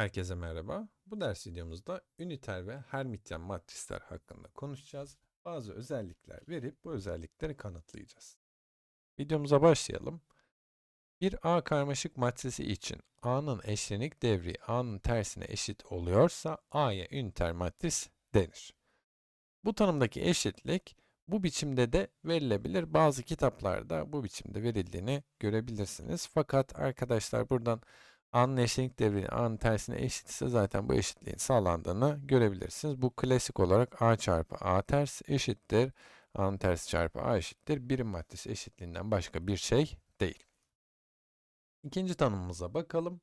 Herkese merhaba. Bu ders videomuzda üniter ve Hermitian matrisler hakkında konuşacağız. Bazı özellikler verip bu özellikleri kanıtlayacağız. Videomuza başlayalım. Bir A karmaşık matrisi için A'nın eşlenik devri A'nın tersine eşit oluyorsa A'ya üniter matris denir. Bu tanımdaki eşitlik bu biçimde de verilebilir. Bazı kitaplarda bu biçimde verildiğini görebilirsiniz. Fakat arkadaşlar buradan A'nın eşitlik devrini A'nın tersine eşitse zaten bu eşitliğin sağlandığını görebilirsiniz. Bu klasik olarak A çarpı A ters eşittir. A'nın tersi çarpı A eşittir. Birim maddesi eşitliğinden başka bir şey değil. İkinci tanımımıza bakalım.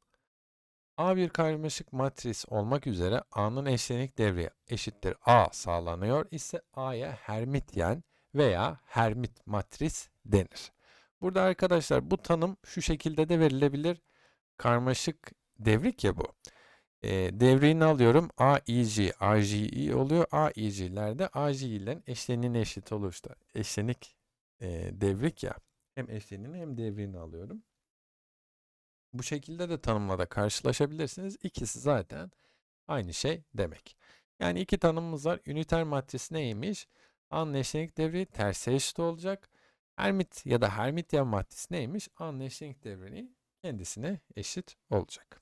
A bir karmaşık matris olmak üzere A'nın eşlenik devri eşittir A sağlanıyor ise A'ya Hermityen veya Hermit matris denir. Burada arkadaşlar bu tanım şu şekilde de verilebilir karmaşık devrik ya bu. E, devrini alıyorum. A, I, G, A, G, I oluyor. A, I, G'lerde A, G ile eşlenini eşit olursa eşlenik e, devrik ya. Hem eşlenini hem devrini alıyorum. Bu şekilde de tanımla da karşılaşabilirsiniz. İkisi zaten aynı şey demek. Yani iki tanımımız var. Üniter matris neymiş? A'nın eşlenik devri terse eşit olacak. Hermit ya da Hermitian matris neymiş? A'nın eşlenik devrini kendisine eşit olacak.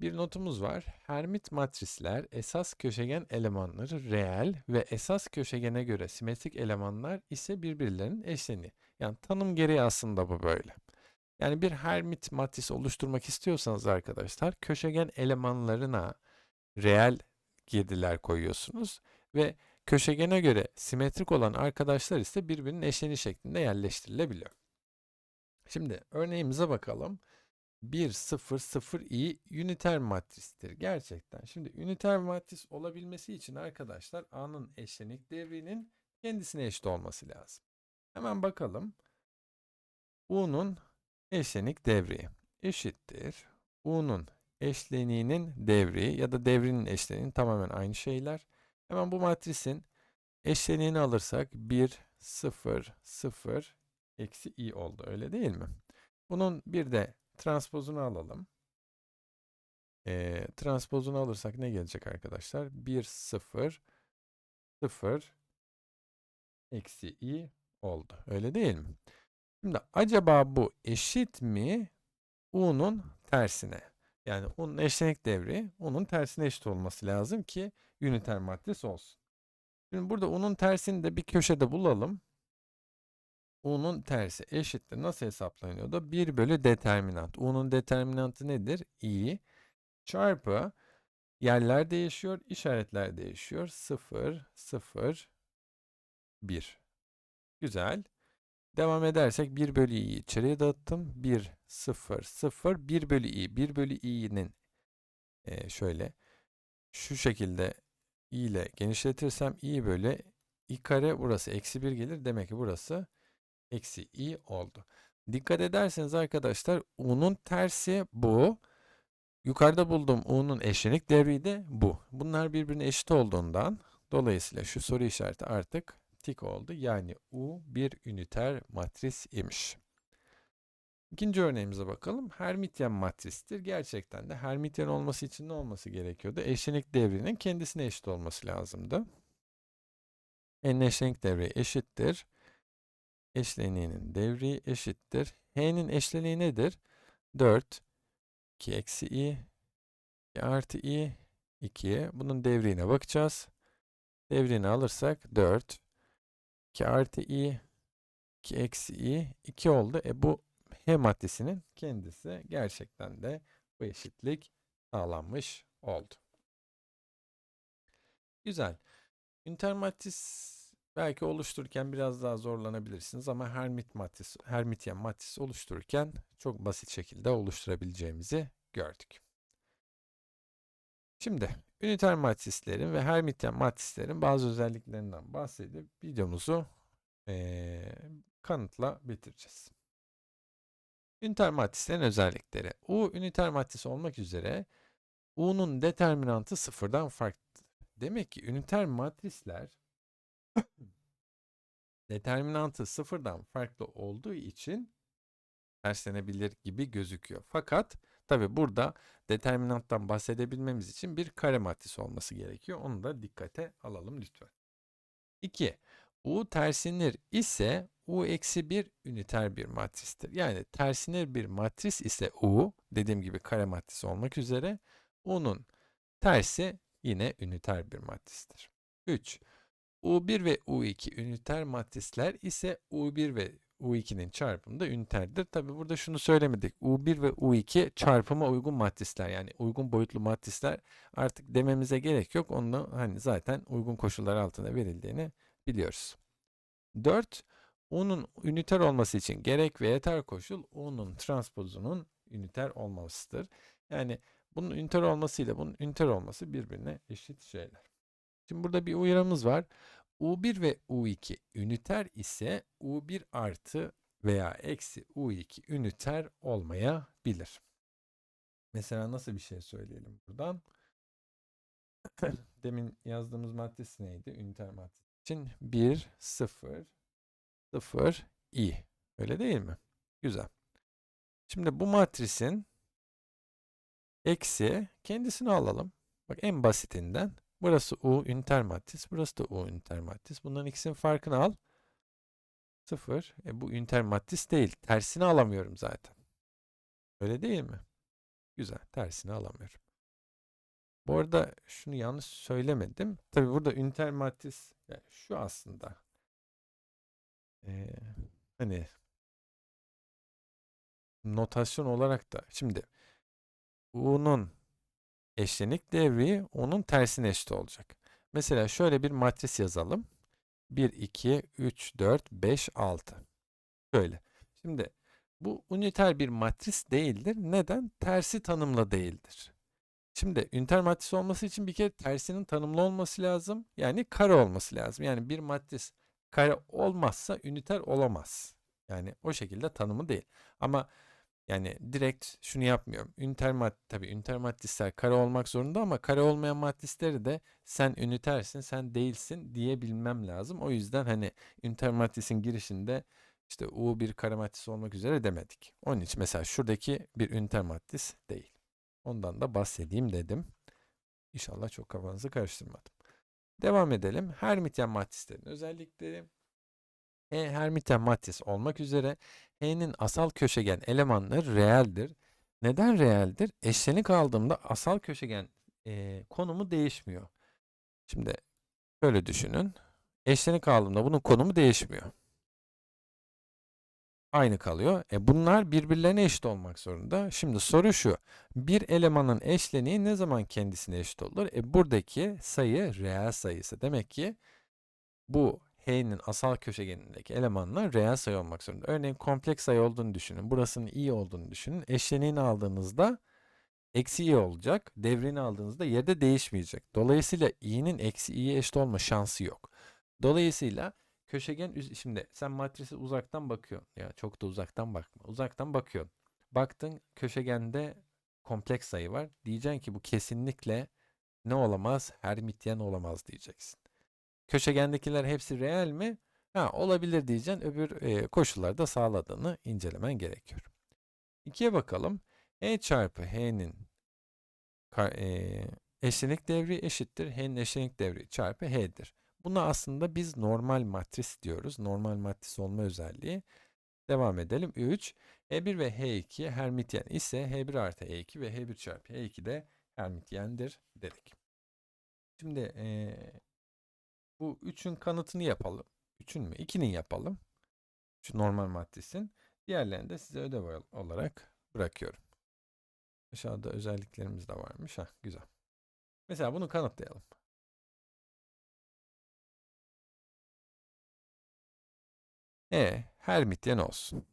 Bir notumuz var. Hermit matrisler esas köşegen elemanları reel ve esas köşegene göre simetrik elemanlar ise birbirlerinin eşleni. Yani tanım gereği aslında bu böyle. Yani bir hermit matris oluşturmak istiyorsanız arkadaşlar köşegen elemanlarına reel girdiler koyuyorsunuz ve köşegene göre simetrik olan arkadaşlar ise birbirinin eşleni şeklinde yerleştirilebiliyor. Şimdi örneğimize bakalım. 1, 0, 0, i üniter matristir. Gerçekten. Şimdi üniter matris olabilmesi için arkadaşlar A'nın eşlenik devrinin kendisine eşit olması lazım. Hemen bakalım. U'nun eşlenik devri eşittir. U'nun eşleniğinin devri ya da devrinin eşleniği tamamen aynı şeyler. Hemen bu matrisin eşleniğini alırsak 1, 0, 0, eksi i oldu öyle değil mi? Bunun bir de transpozunu alalım. E, transpozunu alırsak ne gelecek arkadaşlar? 1, 0, 0, eksi i oldu. Öyle değil mi? Şimdi acaba bu eşit mi u'nun tersine? Yani u'nun eşlenik devri u'nun tersine eşit olması lazım ki üniter matris olsun. Şimdi burada u'nun tersini de bir köşede bulalım. U'nun tersi eşittir. Nasıl hesaplanıyordu? 1 bölü determinant. U'nun determinantı nedir? i çarpı yerler değişiyor, işaretler değişiyor. 0, 0, 1. Güzel. Devam edersek 1 bölü i'yi içeriye dağıttım. 1, 0, 0, 1 bölü i. 1 bölü i'nin e, şöyle şu şekilde i ile genişletirsem i bölü i kare burası eksi 1 gelir. Demek ki burası eksi i oldu. Dikkat ederseniz arkadaşlar u'nun tersi bu. Yukarıda bulduğum u'nun eşlenik devri de bu. Bunlar birbirine eşit olduğundan dolayısıyla şu soru işareti artık tik oldu. Yani u bir üniter matris imiş. İkinci örneğimize bakalım. Hermityen matristir. Gerçekten de Hermityen olması için ne olması gerekiyordu? Eşlenik devrinin kendisine eşit olması lazımdı. En eşlenik devre eşittir eşleniğinin devri eşittir. H'nin eşleniği nedir? 4, 2 eksi i, 2 artı i, 2'ye. Bunun devriğine bakacağız. Devrini alırsak 4, 2 artı i, 2 eksi i, 2 oldu. E bu H maddesinin kendisi gerçekten de bu eşitlik sağlanmış oldu. Güzel. Üniter matris Belki oluştururken biraz daha zorlanabilirsiniz ama Hermit matris, Hermitian matris oluştururken çok basit şekilde oluşturabileceğimizi gördük. Şimdi üniter matrislerin ve Hermitian matrislerin bazı özelliklerinden bahsedip videomuzu ee, kanıtla bitireceğiz. Üniter matrislerin özellikleri. U üniter matris olmak üzere U'nun determinantı sıfırdan farklı. Demek ki üniter matrisler determinantı sıfırdan farklı olduğu için terslenebilir gibi gözüküyor. Fakat Tabi burada determinanttan bahsedebilmemiz için bir kare matrisi olması gerekiyor. Onu da dikkate alalım lütfen. 2. U tersinir ise U eksi 1 üniter bir matristir. Yani tersinir bir matris ise U, dediğim gibi kare matrisi olmak üzere, U'nun tersi yine üniter bir matristir. 3. U1 ve U2 üniter matrisler ise U1 ve U2'nin çarpımı da üniterdir. Tabi burada şunu söylemedik. U1 ve U2 çarpıma uygun matrisler yani uygun boyutlu matrisler artık dememize gerek yok. Onu hani zaten uygun koşullar altında verildiğini biliyoruz. 4. U'nun üniter olması için gerek ve yeter koşul U'nun transpozunun üniter olmasıdır. Yani bunun üniter olmasıyla bunun üniter olması birbirine eşit şeyler. Şimdi burada bir uyarımız var. U1 ve U2 üniter ise U1 artı veya eksi U2 üniter olmayabilir. Mesela nasıl bir şey söyleyelim buradan? Demin yazdığımız matris neydi? Üniter matris için 1, 0, 0, i. Öyle değil mi? Güzel. Şimdi bu matrisin eksi kendisini alalım. Bak en basitinden Burası U üniter matris, burası da U üniter matris. Bunların ikisinin farkını al. 0. E bu üniter matris değil. Tersini alamıyorum zaten. Öyle değil mi? Güzel. Tersini alamıyorum. Bu arada şunu yanlış söylemedim. Tabi burada üniter matris yani şu aslında. Ee, hani notasyon olarak da şimdi U'nun eşlenik devri onun tersine eşit olacak. Mesela şöyle bir matris yazalım. 1, 2, 3, 4, 5, 6. Şöyle. Şimdi bu üniter bir matris değildir. Neden? Tersi tanımlı değildir. Şimdi üniter matris olması için bir kere tersinin tanımlı olması lazım. Yani kare olması lazım. Yani bir matris kare olmazsa üniter olamaz. Yani o şekilde tanımı değil. Ama yani direkt şunu yapmıyorum. Üniter mat tabii üniter matrisler kare olmak zorunda ama kare olmayan matrisleri de sen ünitersin, sen değilsin diyebilmem lazım. O yüzden hani üniter matrisin girişinde işte U bir kare matris olmak üzere demedik. Onun için mesela şuradaki bir üniter matris değil. Ondan da bahsedeyim dedim. İnşallah çok kafanızı karıştırmadım. Devam edelim. Hermityen matrislerin özellikleri. E Hermiten matris olmak üzere H'nin asal köşegen elemanları reeldir. Neden reeldir? Eşlenik aldığımda asal köşegen e, konumu değişmiyor. Şimdi böyle düşünün. Eşlenik aldığımda bunun konumu değişmiyor. Aynı kalıyor. E bunlar birbirlerine eşit olmak zorunda. Şimdi soru şu. Bir elemanın eşleniği ne zaman kendisine eşit olur? E buradaki sayı reel sayısı. Demek ki bu H'nin asal köşegenindeki elemanlar reel sayı olmak zorunda. Örneğin kompleks sayı olduğunu düşünün. Burasının i olduğunu düşünün. Eşleniğini aldığınızda eksi i olacak. Devrini aldığınızda yerde değişmeyecek. Dolayısıyla i'nin eksi i'ye eşit olma şansı yok. Dolayısıyla köşegen şimdi sen matrisi uzaktan bakıyorsun. Ya çok da uzaktan bakma. Uzaktan bakıyorsun. Baktın köşegende kompleks sayı var. Diyeceksin ki bu kesinlikle ne olamaz? Hermityen olamaz diyeceksin. Köşegendekiler hepsi reel mi? Ha, olabilir diyeceksin. Öbür e, koşullarda sağladığını incelemen gerekiyor. 2'ye bakalım. E çarpı H'nin e, eşlenik devri eşittir. H'nin eşlenik devri çarpı H'dir. Buna aslında biz normal matris diyoruz. Normal matris olma özelliği. Devam edelim. 3. H1 ve H2 hermityen ise H1 artı H2 ve H1 çarpı H2 de hermityendir dedik. Şimdi e, bu 3'ün kanıtını yapalım. 3'ün mü? 2'nin yapalım. Şu normal matrisin. Diğerlerini de size ödev olarak bırakıyorum. Aşağıda özelliklerimiz de varmış. Ha, güzel. Mesela bunu kanıtlayalım. E Hermityen olsun.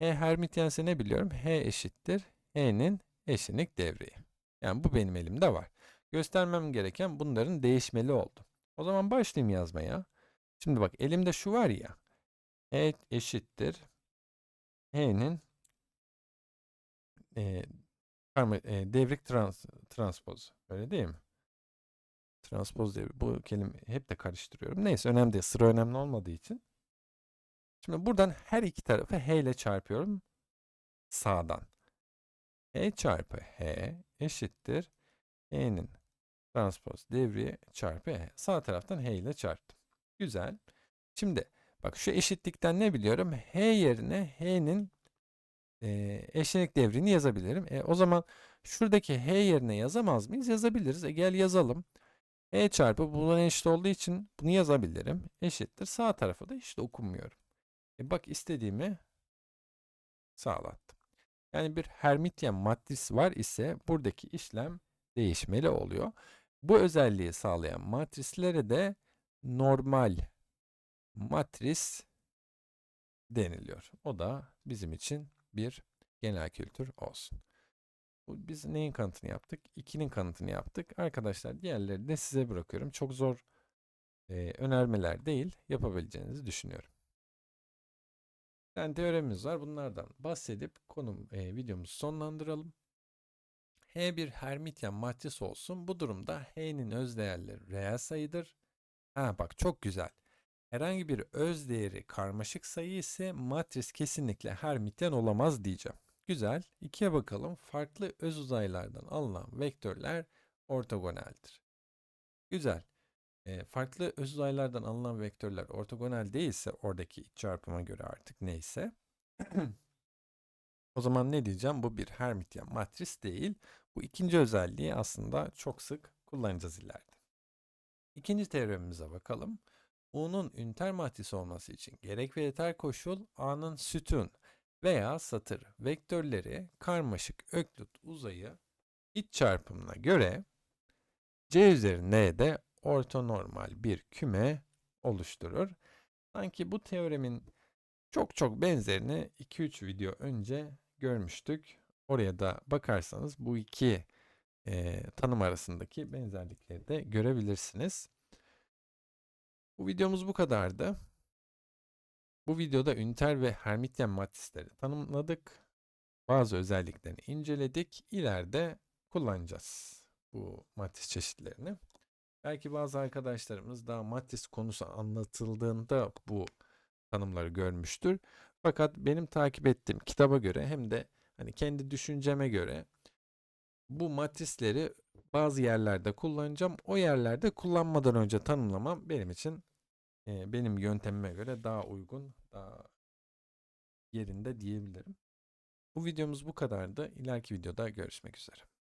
E Hermityense ne biliyorum? H eşittir. H'nin eşinik devreği. Yani bu benim elimde var. Göstermem gereken bunların değişmeli oldu. O zaman başlayayım yazmaya. Şimdi bak elimde şu var ya. E eşittir. H'nin e, e, devrik trans, transpoz. Öyle değil mi? Transpoz devri. Bu kelime hep de karıştırıyorum. Neyse önemli değil. Sıra önemli olmadığı için. Şimdi buradan her iki tarafı h ile çarpıyorum sağdan. H çarpı h eşittir h'nin transpose devriye çarpı h. Sağ taraftan h ile çarptım. Güzel. Şimdi bak şu eşitlikten ne biliyorum? h yerine h'nin e, eşlenik devrini yazabilirim. E, o zaman şuradaki h yerine yazamaz mıyız? Yazabiliriz. E, gel yazalım. h çarpı bunun eşit olduğu için bunu yazabilirim. Eşittir. Sağ tarafa da hiç dokunmuyorum. E, bak istediğimi sağlattım. Yani bir Hermitian matris var ise buradaki işlem değişmeli oluyor. Bu özelliği sağlayan matrislere de normal matris deniliyor. O da bizim için bir genel kültür olsun. Biz neyin kanıtını yaptık? 2'nin kanıtını yaptık. Arkadaşlar diğerleri de size bırakıyorum. Çok zor e, önermeler değil, yapabileceğinizi düşünüyorum. Yani teoremimiz var. Bunlardan bahsedip konum e, videomuzu sonlandıralım. H bir Hermitian matris olsun. Bu durumda H'nin öz değerleri reel sayıdır. Ha bak çok güzel. Herhangi bir öz değeri karmaşık sayı ise matris kesinlikle Hermitian olamaz diyeceğim. Güzel. İkiye bakalım. Farklı öz uzaylardan alınan vektörler ortogonaldir. Güzel. Farklı öz uzaylardan alınan vektörler ortogonal değilse oradaki iç çarpıma göre artık neyse o zaman ne diyeceğim? Bu bir Hermitian matris değil. Bu ikinci özelliği aslında çok sık kullanacağız ileride. İkinci teoremimize bakalım. U'nun üniter matris olması için gerek ve yeter koşul A'nın sütun veya satır vektörleri karmaşık öklit uzayı iç çarpımına göre C üzerinde de ortonormal bir küme oluşturur. Sanki bu teoremin çok çok benzerini 2-3 video önce görmüştük. Oraya da bakarsanız bu iki e, tanım arasındaki benzerlikleri de görebilirsiniz. Bu videomuz bu kadardı. Bu videoda üniter ve Hermitian matrisleri tanımladık. Bazı özelliklerini inceledik. İleride kullanacağız bu matris çeşitlerini. Belki bazı arkadaşlarımız daha matris konusu anlatıldığında bu tanımları görmüştür. Fakat benim takip ettiğim kitaba göre hem de hani kendi düşünceme göre bu matrisleri bazı yerlerde kullanacağım. O yerlerde kullanmadan önce tanımlamam benim için e, benim yöntemime göre daha uygun, daha yerinde diyebilirim. Bu videomuz bu kadardı. İleriki videoda görüşmek üzere.